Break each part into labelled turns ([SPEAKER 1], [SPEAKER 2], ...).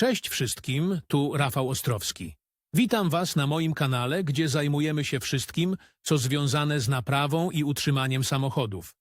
[SPEAKER 1] Cześć wszystkim, tu Rafał Ostrowski. Witam Was na moim kanale, gdzie zajmujemy się wszystkim, co związane z naprawą i utrzymaniem samochodów.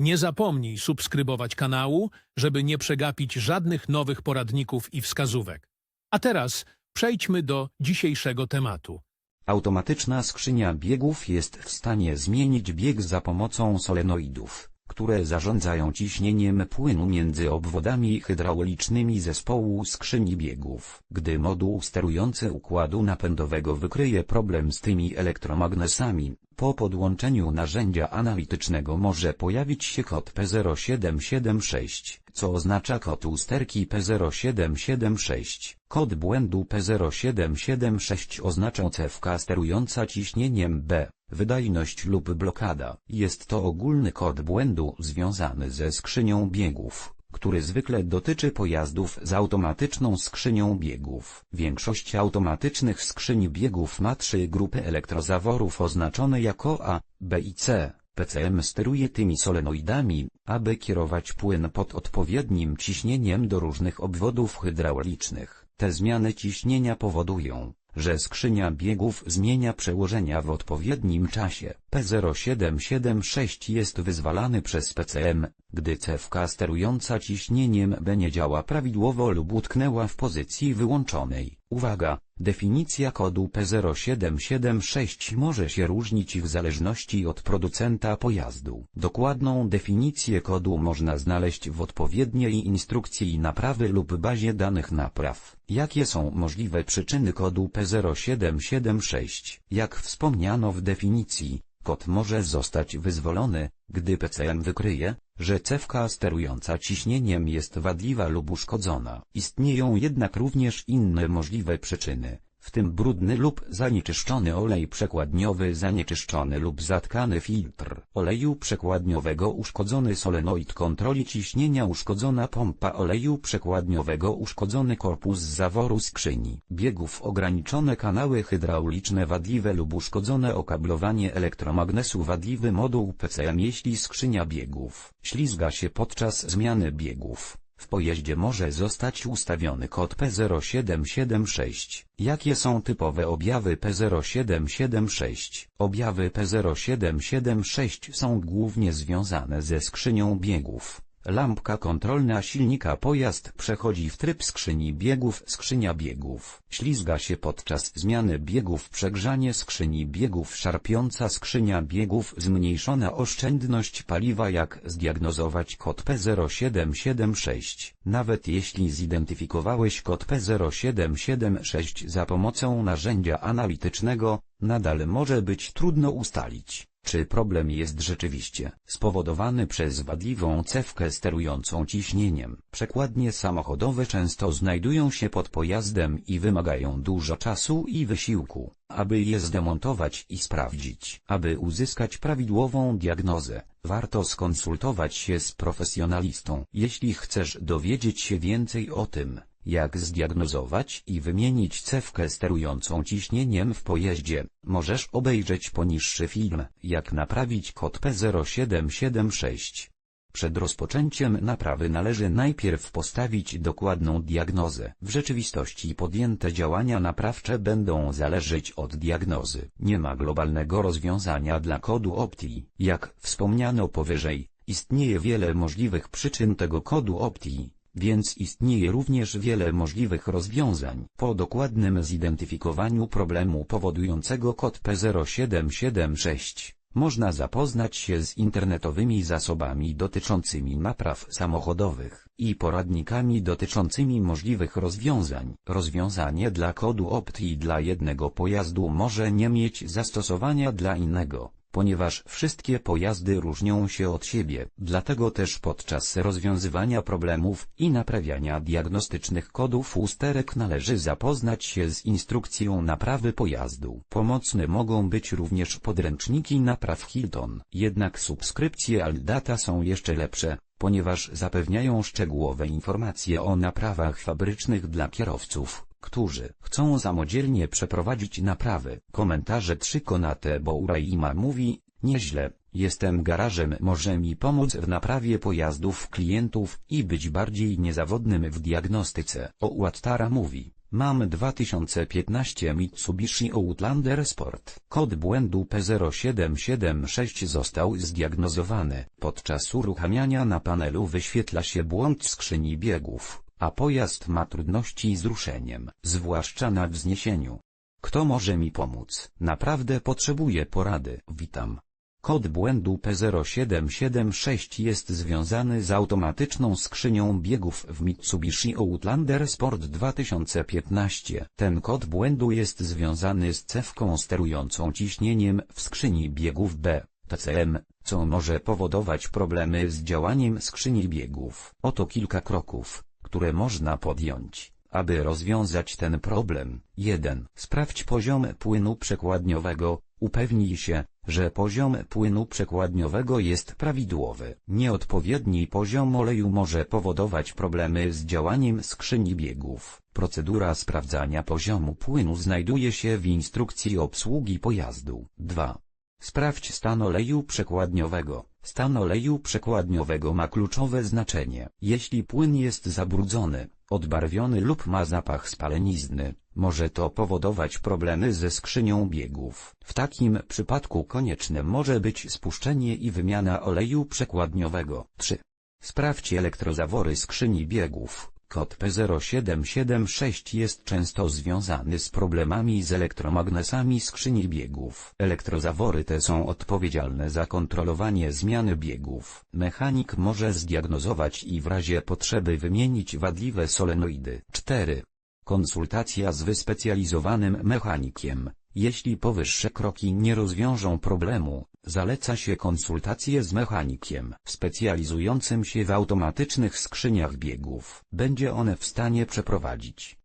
[SPEAKER 1] Nie zapomnij subskrybować kanału, żeby nie przegapić żadnych nowych poradników i wskazówek. A teraz przejdźmy do dzisiejszego tematu.
[SPEAKER 2] Automatyczna skrzynia biegów jest w stanie zmienić bieg za pomocą solenoidów, które zarządzają ciśnieniem płynu między obwodami hydraulicznymi zespołu skrzyni biegów. Gdy moduł sterujący układu napędowego wykryje problem z tymi elektromagnesami, po podłączeniu narzędzia analitycznego może pojawić się kod P0776, co oznacza kod usterki P0776. Kod błędu P0776 oznacza cewka sterująca ciśnieniem B, wydajność lub blokada. Jest to ogólny kod błędu związany ze skrzynią biegów który zwykle dotyczy pojazdów z automatyczną skrzynią biegów. Większość automatycznych skrzyni biegów ma trzy grupy elektrozaworów oznaczone jako A, B i C. PCM steruje tymi solenoidami, aby kierować płyn pod odpowiednim ciśnieniem do różnych obwodów hydraulicznych. Te zmiany ciśnienia powodują, że skrzynia biegów zmienia przełożenia w odpowiednim czasie. P0776 jest wyzwalany przez PCM, gdy cewka sterująca ciśnieniem B nie działa prawidłowo lub utknęła w pozycji wyłączonej. Uwaga! Definicja kodu P0776 może się różnić w zależności od producenta pojazdu. Dokładną definicję kodu można znaleźć w odpowiedniej instrukcji naprawy lub bazie danych napraw. Jakie są możliwe przyczyny kodu P0776? Jak wspomniano w definicji, kod może zostać wyzwolony, gdy PCM wykryje, że cewka sterująca ciśnieniem jest wadliwa lub uszkodzona. Istnieją jednak również inne możliwe przyczyny, w tym brudny lub zanieczyszczony olej przekładniowy zanieczyszczony lub zatkany filtr oleju przekładniowego uszkodzony solenoid kontroli ciśnienia uszkodzona pompa oleju przekładniowego uszkodzony korpus zaworu skrzyni biegów ograniczone kanały hydrauliczne wadliwe lub uszkodzone okablowanie elektromagnesu wadliwy moduł PCM jeśli skrzynia biegów ślizga się podczas zmiany biegów. W pojeździe może zostać ustawiony kod P0776. Jakie są typowe objawy P0776? Objawy P0776 są głównie związane ze skrzynią biegów. Lampka kontrolna silnika pojazd przechodzi w tryb skrzyni biegów skrzynia biegów. Ślizga się podczas zmiany biegów przegrzanie skrzyni biegów szarpiąca skrzynia biegów zmniejszona oszczędność paliwa jak zdiagnozować kod P0776. Nawet jeśli zidentyfikowałeś kod P0776 za pomocą narzędzia analitycznego, nadal może być trudno ustalić czy problem jest rzeczywiście spowodowany przez wadliwą cewkę sterującą ciśnieniem. Przekładnie samochodowe często znajdują się pod pojazdem i wymagają dużo czasu i wysiłku, aby je zdemontować i sprawdzić. Aby uzyskać prawidłową diagnozę, warto skonsultować się z profesjonalistą. Jeśli chcesz dowiedzieć się więcej o tym, jak zdiagnozować i wymienić cewkę sterującą ciśnieniem w pojeździe, możesz obejrzeć poniższy film, jak naprawić kod P0776. Przed rozpoczęciem naprawy należy najpierw postawić dokładną diagnozę. W rzeczywistości podjęte działania naprawcze będą zależeć od diagnozy. Nie ma globalnego rozwiązania dla kodu OPTI. Jak wspomniano powyżej, istnieje wiele możliwych przyczyn tego kodu OPTI więc istnieje również wiele możliwych rozwiązań. Po dokładnym zidentyfikowaniu problemu powodującego kod P0776, można zapoznać się z internetowymi zasobami dotyczącymi napraw samochodowych i poradnikami dotyczącymi możliwych rozwiązań. Rozwiązanie dla kodu OPTI dla jednego pojazdu może nie mieć zastosowania dla innego ponieważ wszystkie pojazdy różnią się od siebie. Dlatego też podczas rozwiązywania problemów i naprawiania diagnostycznych kodów usterek należy zapoznać się z instrukcją naprawy pojazdu. Pomocne mogą być również podręczniki napraw Hilton. Jednak subskrypcje Aldata są jeszcze lepsze ponieważ zapewniają szczegółowe informacje o naprawach fabrycznych dla kierowców, którzy chcą samodzielnie przeprowadzić naprawy. Komentarze 3 Konate Bouraima mówi, Nieźle, jestem garażem może mi pomóc w naprawie pojazdów klientów i być bardziej niezawodnym w diagnostyce. Ouattara mówi, mam 2015 Mitsubishi Outlander Sport. Kod błędu P0776 został zdiagnozowany. Podczas uruchamiania na panelu wyświetla się błąd skrzyni biegów, a pojazd ma trudności z ruszeniem, zwłaszcza na wzniesieniu. Kto może mi pomóc? Naprawdę potrzebuję porady. Witam. Kod błędu P0776 jest związany z automatyczną skrzynią biegów w Mitsubishi Outlander Sport 2015. Ten kod błędu jest związany z cewką sterującą ciśnieniem w skrzyni biegów B, TCM, co może powodować problemy z działaniem skrzyni biegów. Oto kilka kroków, które można podjąć aby rozwiązać ten problem. 1. Sprawdź poziom płynu przekładniowego, upewnij się, że poziom płynu przekładniowego jest prawidłowy. Nieodpowiedni poziom oleju może powodować problemy z działaniem skrzyni biegów. Procedura sprawdzania poziomu płynu znajduje się w instrukcji obsługi pojazdu. 2. Sprawdź stan oleju przekładniowego. Stan oleju przekładniowego ma kluczowe znaczenie. Jeśli płyn jest zabrudzony, odbarwiony lub ma zapach spalenizny, może to powodować problemy ze skrzynią biegów. W takim przypadku konieczne może być spuszczenie i wymiana oleju przekładniowego. 3. Sprawdź elektrozawory skrzyni biegów. Kod P0776 jest często związany z problemami z elektromagnesami skrzyni biegów. Elektrozawory te są odpowiedzialne za kontrolowanie zmiany biegów. Mechanik może zdiagnozować i w razie potrzeby wymienić wadliwe solenoidy. 4. Konsultacja z wyspecjalizowanym mechanikiem. Jeśli powyższe kroki nie rozwiążą problemu, zaleca się konsultację z mechanikiem specjalizującym się w automatycznych skrzyniach biegów. Będzie on w stanie przeprowadzić